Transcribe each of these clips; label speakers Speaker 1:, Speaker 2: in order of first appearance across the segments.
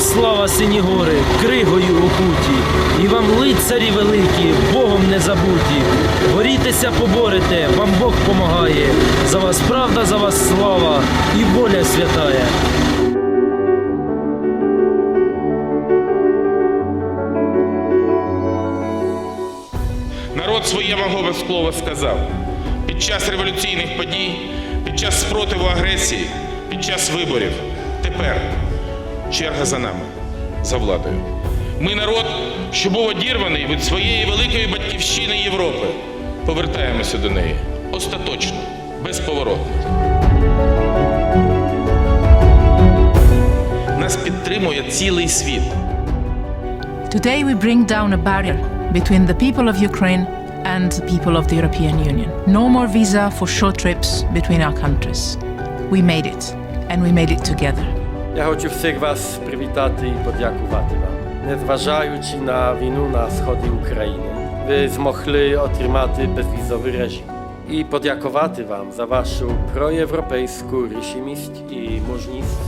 Speaker 1: Слава, сині гори, кригою окуті, і вам лицарі великі, Богом не забуті. Борітеся, поборете, вам Бог помагає. За вас правда, за вас слава і воля святая.
Speaker 2: Народ своє магове слово сказав. Під час революційних подій, під час спротиву агресії, під час виборів. Тепер черга за нами, за владою. Ми народ, що був одірваний від своєї великої батьківщини Європи. Повертаємося до неї остаточно, безповоротно. Нас підтримує цілий світ.
Speaker 3: Today we bring down a barrier between the people of Ukraine and the people of the European Union. No more visa for short trips between our countries. We made it, and we made it together.
Speaker 4: Я хочу всіх вас привітати і подякувати вам. Незважаючи на війну на сході України, ви змогли отримати безвізовий режим. І подякувати вам за вашу проєвропейську рішимість і мужність,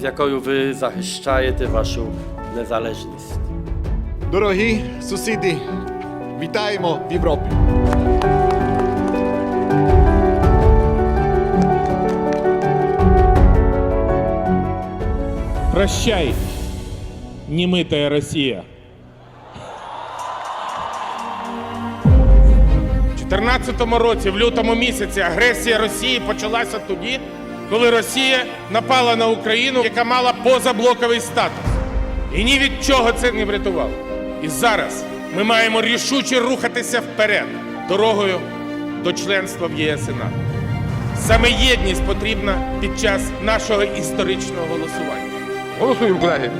Speaker 4: з якою ви захищаєте вашу незалежність.
Speaker 5: Дорогі сусіди, вітаємо в Європі.
Speaker 6: Прощай, немытая Россия.
Speaker 2: У 2014 році, в лютому місяці, агресія Росії почалася тоді, коли Росія напала на Україну, яка мала позаблоковий статус. І ні від чого це не врятувало. І зараз ми маємо рішуче рухатися вперед дорогою до членства в ЄС і НАТО. Саме єдність потрібна під час нашого історичного голосування.
Speaker 7: Голосуємо, колеги.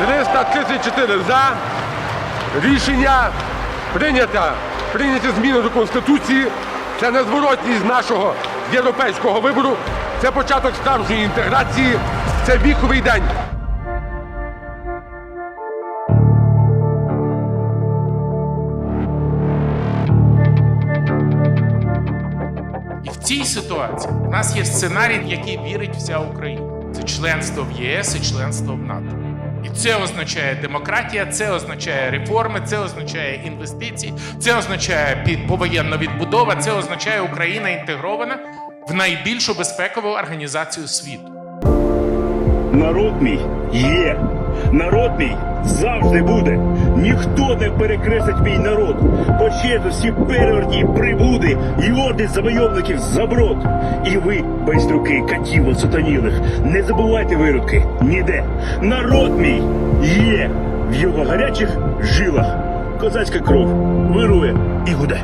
Speaker 7: Триста тридцять чотири за. Рішення прийнято. Прийняті зміни до Конституції. Це незворотність нашого європейського вибору. Це початок справжньої інтеграції. Це віковий день.
Speaker 2: Цій ситуації у нас є сценарій, в який вірить вся Україна. Це членство в ЄС і членство в НАТО. І це означає демократія, це означає реформи, це означає інвестиції, це означає повоєнна відбудова, це означає Україна інтегрована в найбільшу безпекову організацію світу.
Speaker 8: Народ мій є. Народ мій завжди буде. Ніхто не перекреслить мій народ. Почесності перевертні прибуди і орди завойовників заброд. І ви, байструки, катів сатанілих, не забувайте виродки ніде. Народ мій є. В його гарячих жилах. Козацька кров вирує і гуде.